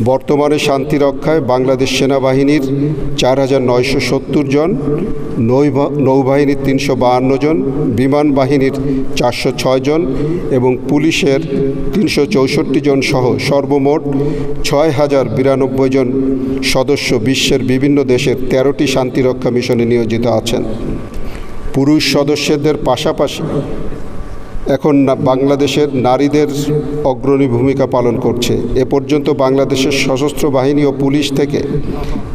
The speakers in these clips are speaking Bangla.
বর্তমানে শান্তি রক্ষায় বাংলাদেশ সেনাবাহিনীর চার হাজার নয়শো সত্তর জন নৌবা নৌবাহিনীর তিনশো বাহান্ন জন, বিমান বাহিনীর চারশো ছয় জন এবং পুলিশের তিনশো চৌষট্টি জন সহ সর্বমোট ছয় হাজার বিরানব্বই জন সদস্য বিশ্বের বিভিন্ন দেশের তেরোটি শান্তিরক্ষা মিশনে নিয়োজিত আছেন। পুরুষ সদস্যদের পাশাপাশি এখন বাংলাদেশের নারীদের অগ্রণী ভূমিকা পালন করছে। এ পর্যন্ত বাংলাদেশের সশস্ত্র বাহিনী ও পুলিশ থেকে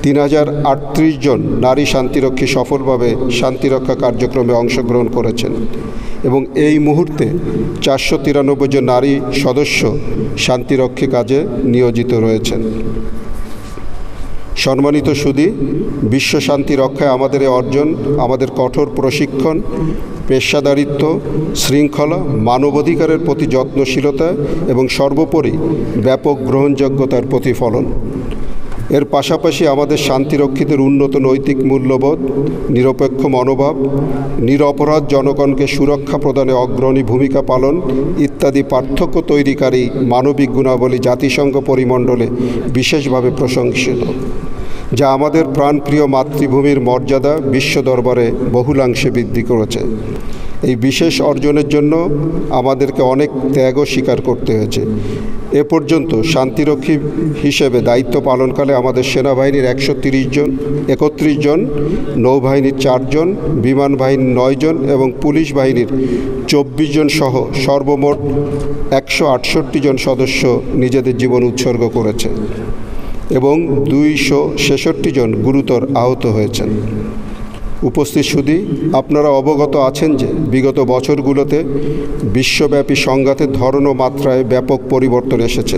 তিন হাজার আটত্রিশ জন নারী শান্তিরক্ষী সফলভাবে শান্তিরক্ষা কার্যক্রমে অংশগ্রহণ করেছেন এবং এই মুহূর্তে চারশো তিরানব্বই জন নারী সদস্য শান্তিরক্ষী কাজে নিয়োজিত রয়েছেন। সম্মানিত সুদী, বিশ্ব শান্তি রক্ষায় আমাদের অর্জন, আমাদের কঠোর প্রশিক্ষণ, পেশাদারিত্ব, শৃঙ্খলা, মানবাধিকারের প্রতি যত্নশীলতা এবং সর্বোপরি ব্যাপক গ্রহণযোগ্যতার প্রতিফলন। এর পাশাপাশি আমাদের শান্তিরক্ষীদের উন্নত নৈতিক মূল্যবোধ, নিরপেক্ষ মনোভাব নিরপরাধ জনগণকে সুরক্ষা প্রদানে অগ্রণী ভূমিকা পালন ইত্যাদি পার্থক্য তৈরিকারী মানবিক গুণাবলী জাতিসংঘ পরিমণ্ডলে বিশেষভাবে প্রশংসিত। যা আমাদের প্রাণপ্রিয় মাতৃভূমির মর্যাদা বিশ্ব দরবারে বহুলাংশে বৃদ্ধি করেছে। এই বিশেষ অর্জনের জন্য আমাদেরকে অনেক ত্যাগও স্বীকার করতে হয়েছে। এ পর্যন্ত শান্তিরক্ষী হিসেবে দায়িত্ব পালনকালে আমাদের সেনাবাহিনীর একশো জন, একত্রিশ জন, নৌবাহিনীর চারজন বিমান বাহিনীর নয় জন এবং পুলিশ বাহিনীর চব্বিশ জন সহ সর্বমোট একশো আটষট্টি জন সদস্য নিজেদের জীবন উৎসর্গ করেছে। এবং দুইশো ছেষট্টি জন গুরুতর আহত হয়েছেন। উপস্থিত সুদী, আপনারা অবগত আছেন যে বিগত বছরগুলোতে বিশ্বব্যাপী সংঘাতের ধরন ও মাত্রায় ব্যাপক পরিবর্তন এসেছে।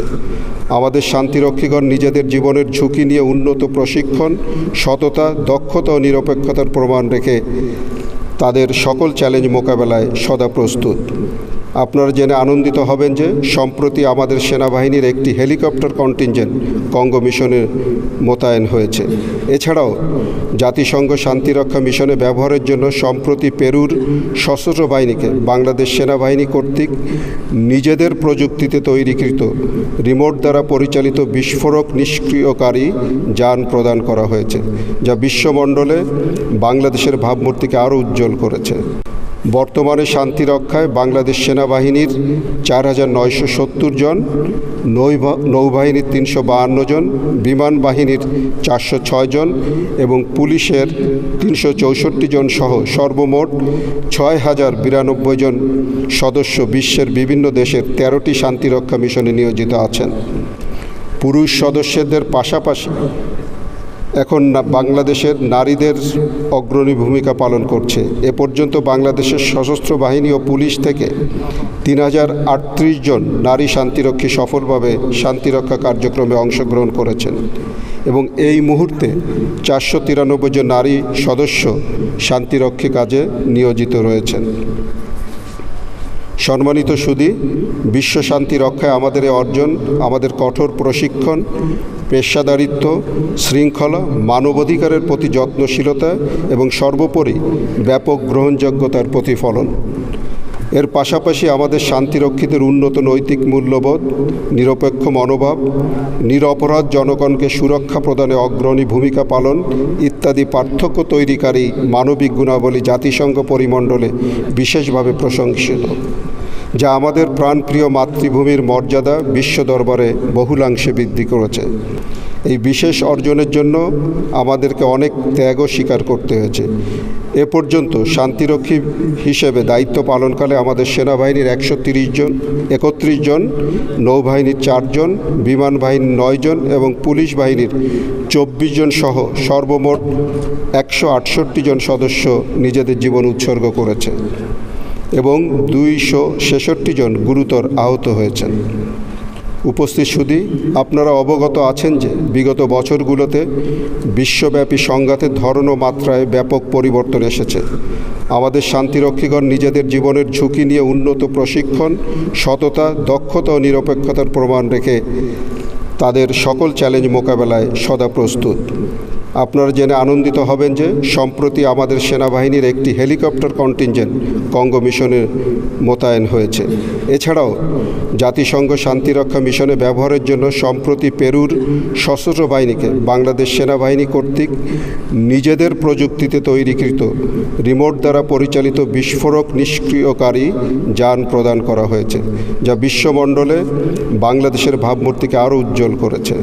আমাদের শান্তিরক্ষীগণ নিজেদের জীবনের ঝুঁকি নিয়ে উন্নত প্রশিক্ষণ, সততা, দক্ষতা ও নিরপেক্ষতার প্রমাণ রেখে তাদের সকল চ্যালেঞ্জ মোকাবেলায় সদা প্রস্তুত। আপনারা জেনে আনন্দিত হবেন যে, সম্প্রতি আমাদের সেনাবাহিনীর একটি হেলিকপ্টার কন্টিনজেন্ট কঙ্গো মিশনে মোতায়েন হয়েছে। এছাড়াও, জাতিসংঘ শান্তিরক্ষা মিশনে ব্যবহারের জন্য সম্প্রতি পেরুর সশস্ত্র বাহিনীকে বাংলাদেশ সেনাবাহিনী কর্তৃক নিজেদের প্রযুক্তিতে তৈরিকৃত রিমোট দ্বারা পরিচালিত বিস্ফোরক নিষ্ক্রিয়কারী যান প্রদান করা হয়েছে, যা বিশ্বমণ্ডলে বাংলাদেশের ভাবমূর্তিকে আরও উজ্জ্বল করেছে। বর্তমানে শান্তি রক্ষায় বাংলাদেশ সেনাবাহিনীর চার হাজার নয়শো সত্তর জন নৌবা নৌবাহিনীর তিনশো বাহান্ন জন, বিমান বাহিনীর চারশো ছয় জন এবং পুলিশের তিনশো চৌষট্টি জন সহ সর্বমোট ছয় হাজার বিরানব্বই জন সদস্য বিশ্বের বিভিন্ন দেশের তেরোটি শান্তিরক্ষা মিশনে নিয়োজিত আছেন। পুরুষ সদস্যদের পাশাপাশি এখন বাংলাদেশের নারীদের অগ্রণী ভূমিকা পালন করছে। এ পর্যন্ত বাংলাদেশের সশস্ত্র বাহিনী ও পুলিশ থেকে তিন হাজার আটত্রিশ জন নারী শান্তিরক্ষী সফলভাবে শান্তিরক্ষা কার্যক্রমে অংশগ্রহণ করেছেন এবং এই মুহূর্তে চারশো তিরানব্বই জন নারী সদস্য শান্তিরক্ষী কাজে নিয়োজিত রয়েছেন। সম্মানিত সুদী, বিশ্ব শান্তি রক্ষায় আমাদের অর্জন, আমাদের কঠোর প্রশিক্ষণ পেশাদারিত্ব, শৃঙ্খলা, মানবাধিকারের প্রতি যত্নশীলতা এবং সর্বোপরি ব্যাপক গ্রহণযোগ্যতার প্রতিফলন। এর পাশাপাশি আমাদের শান্তিরক্ষীদের উন্নত নৈতিক মূল্যবোধ, নিরপেক্ষ মনোভাব নিরপরাধ জনগণকে সুরক্ষা প্রদানে অগ্রণী ভূমিকা পালন ইত্যাদি পার্থক্য তৈরিকারী মানবিক গুণাবলী জাতিসংঘ পরিমণ্ডলে বিশেষভাবে প্রশংসিত। যা আমাদের প্রাণপ্রিয় মাতৃভূমির মর্যাদা বিশ্ব দরবারে বহুলাংশে বৃদ্ধি করেছে। এই বিশেষ অর্জনের জন্য আমাদেরকে অনেক ত্যাগও স্বীকার করতে হয়েছে। এ পর্যন্ত শান্তিরক্ষী হিসেবে দায়িত্ব পালনকালে আমাদের সেনাবাহিনীর একশো জন, একত্রিশ জন, নৌবাহিনীর চারজন বিমান বাহিনীর নয় জন এবং পুলিশ বাহিনীর চব্বিশ জন সহ সর্বমোট একশো আটষট্টি জন সদস্য নিজেদের জীবন উৎসর্গ করেছে। এবং দুইশো ছেষট্টি জন গুরুতর আহত হয়েছেন। উপস্থিত সুদী, আপনারা অবগত আছেন যে বিগত বছরগুলোতে বিশ্বব্যাপী সংঘাতের ধরন ও মাত্রায় ব্যাপক পরিবর্তন এসেছে। আমাদের শান্তিরক্ষীগণ নিজেদের জীবনের ঝুঁকি নিয়ে উন্নত প্রশিক্ষণ, সততা, দক্ষতা ও নিরপেক্ষতার প্রমাণ রেখে তাদের সকল চ্যালেঞ্জ মোকাবেলায় সদা প্রস্তুত। আপনারা জেনে আনন্দিত হবেন যে, সম্প্রতি আমাদের সেনাবাহিনীর একটি হেলিকপ্টার কন্টিনজেন্ট কঙ্গো মিশনে মোতায়েন হয়েছে। এছাড়াও, জাতিসংঘ শান্তিরক্ষা মিশনে ব্যবহারের জন্য সম্প্রতি পেরুর সশস্ত্র বাহিনীকে বাংলাদেশ সেনাবাহিনী কর্তৃক নিজেদের প্রযুক্তিতে তৈরিকৃত রিমোট দ্বারা পরিচালিত বিস্ফোরক নিষ্ক্রিয়কারী যান প্রদান করা হয়েছে, যা বিশ্বমণ্ডলে বাংলাদেশের ভাবমূর্তিকে আরও উজ্জ্বল করেছে।